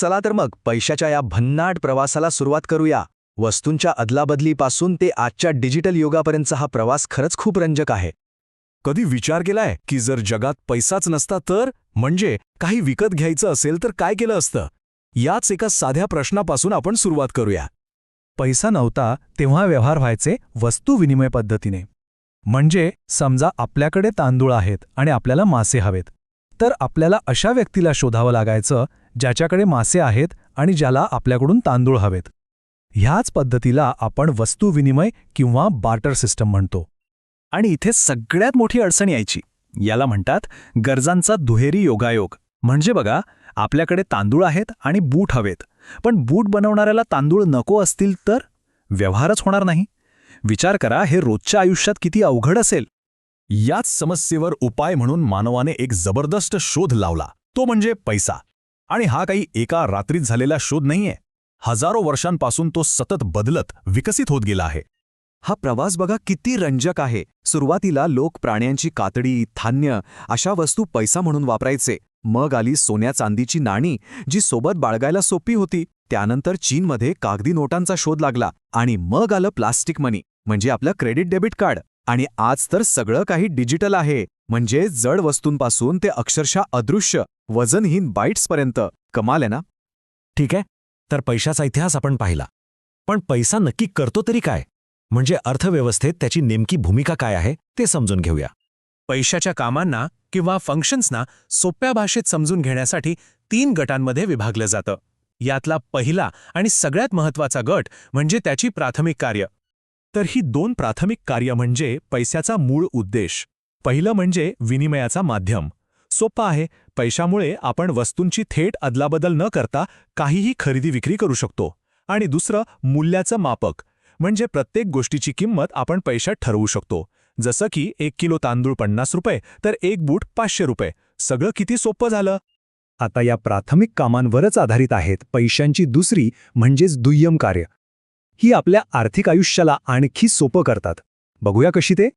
चला तर मग पैशाच्या या भन्नाट प्रवासाला सुरुवात करूया. वस्तूंच्या अदलाबदलीपासून ते आजच्या डिजिटल युगापर्यंतचा हा प्रवास खरंच खूप रंजक आहे. कधी विचार केलाय की जर जगात पैसाच नसता तर? म्हणजे काही विकत घ्यायचं असेल तर काय केलं असतं? याच एका साध्या प्रश्नापासून आपण सुरुवात करूया. पैसा नव्हता तेव्हा व्यवहार व्हायचे वस्तू विनिमय पद्धतीने. म्हणजे समजा आपल्याकडे तांदूळ आहेत आणि आपल्याला मासे हवेत. तर आपल्याला अशा व्यक्तीला शोधावं लागायचं ज्याच्याकडे मासे आहेत आणि ज्याला आपल्याकडून तांदूळ हवेत. ह्याच पद्धतीला आपण वस्तू विनिमय किंवा बार्टर सिस्टम म्हणतो. आणि इथे सगळ्यात मोठी अडचण यायची. याला म्हणतात गरजांचा दुहेरी योगायोग. म्हणजे बघा आपल्याकडे तांदूळ आहेत आणि बूट हवेत. पण बूट बनवणाऱ्याला तांदूळ नको असतील तर? व्यवहारच होणार नाही. विचार करा हे रोजच्या आयुष्यात किती अवघड असेल. याच समस्येवर उपाय म्हणून मानवाने एक जबरदस्त शोध लावला. तो म्हणजे पैसा. आणि हा काही एका रात्रीत झालेला शोध नाहीये. हजारो वर्षांपासून तो सतत बदलत विकसित होत गेला आहे. हा प्रवास बघा किती रंजक आहे. सुरुवातीला लोक प्राण्यांची कातडी धान्य अशा वस्तू पैसा म्हणून वापरायचे. मग आली सोन्या चांदीची नाणी जी सोबत बाळगायला सोपी होती. त्यानंतर चीनमध्ये कागदी नोटांचा शोध लागला आणि मग आलं प्लास्टिक मनी म्हणजे आपलं क्रेडिट डेबिट कार्ड. आणि आज तर सगळं काही डिजिटल आहे. म्हणजे जड वस्तूंपासून ते अक्षरशः अदृश्य वजनहीन बाईट्सपर्यंत. कमाल आहे ना? ठीक आहे. तर पैशाचा इतिहास आपण पाहिला. पण पैसा नक्की करतो तरी काय? म्हणजे अर्थव्यवस्थेत त्याची नेमकी भूमिका काय आहे ते समजून घेऊया. पैशाच्या कामांना किंवा फंक्शन्सना सोप्या भाषेत समजून घेण्यासाठी तीन गटांमध्ये विभागलं जातं. यातला पहिला आणि सगळ्यात महत्त्वाचा गट म्हणजे त्याची प्राथमिक कार्य. तर ही दोन प्राथमिक कार्य म्हणजे पैशाचा मूळ उद्देश. पहिलं म्हणजे विनिमयाचा माध्यम. सोपं आहे पैशामुळे आपण वस्तूंची थेट अदलाबदल न करता काहीही खरेदी विक्री करू शकतो. आणि दुसरं मूल्याचं मापक. म्हणजे प्रत्येक गोष्टीची किंमत आपण पैशात ठरवू शकतो. जसं की एक किलो तांदूळ पन्नास रुपये तर एक बूट पाचशे रुपये. सगळं किती सोपं झालं? आता या प्राथमिक कामांवरच आधारित आहेत पैशांची दुसरी म्हणजेच दुय्यम कार्य. ही आपल्या आर्थिक आयुष्याला आणखी सोपं करतात. बघूया कशी ते?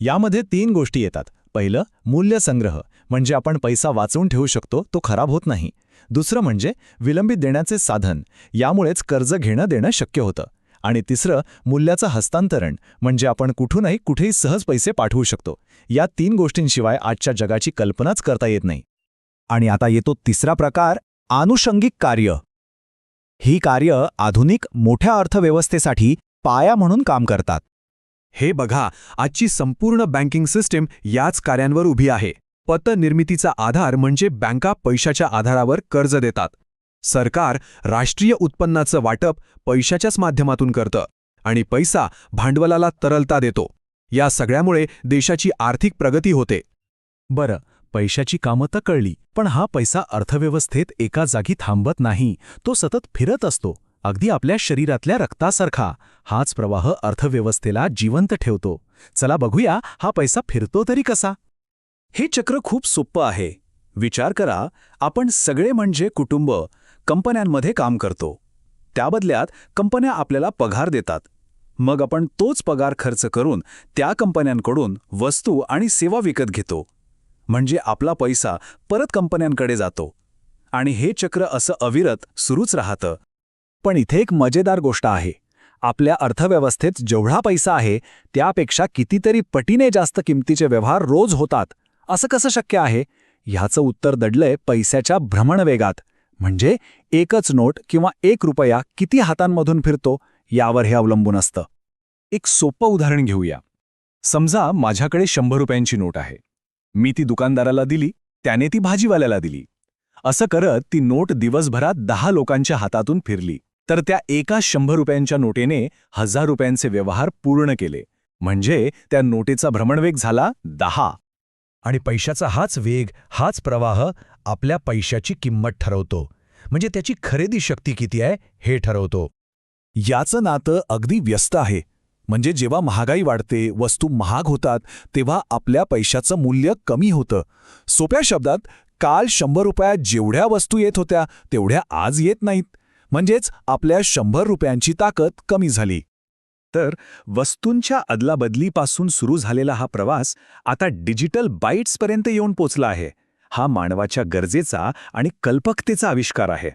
यामध्ये तीन गोष्टी येतात. पहिलं मूल्यसंग्रह म्हणजे आपण पैसा वाचवून ठेवू शकतो तो खराब होत नाही. दुसरं म्हणजे विलंबित देण्याचे साधन यामुळेच कर्ज घेणं देणं शक्य होतं. आणि तिसरं मूल्याचं हस्तांतरण म्हणजे आपण कुठूनही कुठेही सहज पैसे पाठवू शकतो. या तीन गोष्टींशिवाय आजच्या जगाची कल्पनाच करता येत नाही. आणि आता येतो तिसरा प्रकार आनुषंगिक कार्य. ही कार्य आधुनिक मोठ्या अर्थव्यवस्थेसाठी पाया म्हणून काम करतात. हे बघा आजची संपूर्ण बँकिंग सिस्टीम याच कार्यांवर उभी आहे. पतनिर्मितीचा आधार म्हणजे बँका पैशाच्या आधारावर कर्ज देतात. सरकार राष्ट्रीय उत्पन्नाचं वाटप पैशाच्याच माध्यमातून करतं आणि पैसा भांडवलाला तरलता देतो. या सगळ्यामुळे देशाची आर्थिक प्रगती होते. बरं पैशाची कामं तर कळली पण हा पैसा अर्थव्यवस्थेत एका जागी थांबत नाही तो सतत फिरत असतो अगदी आपल्या शरीरातल्या रक्तासारखा. हाच प्रवाह अर्थव्यवस्थेला जिवंत ठेवतो. चला बघूया हा पैसा फिरतो तरी कसा. हे चक्र खूप सोपं आहे. विचार करा आपण सगळे म्हणजे कुटुंब कंपन्यांमध्ये काम करतो. त्याबदल्यात कंपन्या आपल्याला पगार देतात. मग आपण तोच पगार खर्च करून त्या कंपन्यांकडून वस्तू आणि सेवा विकत घेतो. म्हणजे आपला पैसा परत कंपन्यांकडे जातो. आणि हे चक्र असं अविरत सुरूच राहतं. पण इथे एक मजेदार गोष्ट आहे. आपल्या अर्थव्यवस्थेत जेवढा पैसा आहे त्यापेक्षा कितीतरी पटीने जास्त किमतीचे व्यवहार रोज होतात. असं कसं शक्य आहे? ह्याचं उत्तर दडलंय पैशाच्या भ्रमणवेगात म्हणजे एकच नोट किंवा एक रुपया किती हातांमधून फिरतो यावर हे अवलंबून असतं. एक सोपं उदाहरण घेऊया. समजा माझ्याकडे शंभर रुपयांची नोट आहे. मी ती दुकानदाराला दिली त्याने ती भाजीवाल्याला दिली. असं करत ती नोट दिवसभरात दहा लोकांच्या हातातून फिरली. तर त्या एका शंभर रुपयांच्या नोटेने हजार रुपयांचे व्यवहार पूर्ण केले. म्हणजे त्या नोटेचा भ्रमणवेग झाला दहा. आणि पैशाचा हाच वेग हाच प्रवाह आपल्या पैशाची किंमत ठरवतो. म्हणजे त्याची खरेदी शक्ती किती आहे हे ठरवतो. याचं नातं अगदी व्यस्त आहे. म्हणजे जेव्हा महागाई वाढते वस्तू महाग होतात तेव्हा आपल्या पैशाचं मूल्य कमी होतं. सोप्या शब्दात काल शंभर रुपयात जेवढ्या वस्तू येत होत्या तेवढ्या आज येत नाहीत. म्हणजेच आपल्या शंभर रुपयांची ताकद कमी झाली. तर वस्तूंच्या अदलाबदलीपासून सुरू झालेला हा प्रवास आता डिजिटल बाईट्सपर्यंत येऊन पोचला आहे. हा मानवाच्या गरजेचा आणि कल्पकतेचा आविष्कार आहे.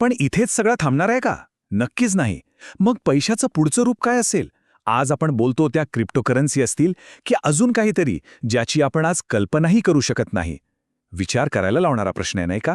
पण इथेच सगळं थांबणार आहे का? नक्कीच नाही. मग पैशाचं पुढचं रूप काय असेल? आज आपण बोलतो त्या क्रिप्टोकरन्सी असतील की अजून काहीतरी ज्याची आपण आज कल्पनाही करू शकत नाही. विचार करायला लावणारा प्रश्न आहे नाही का?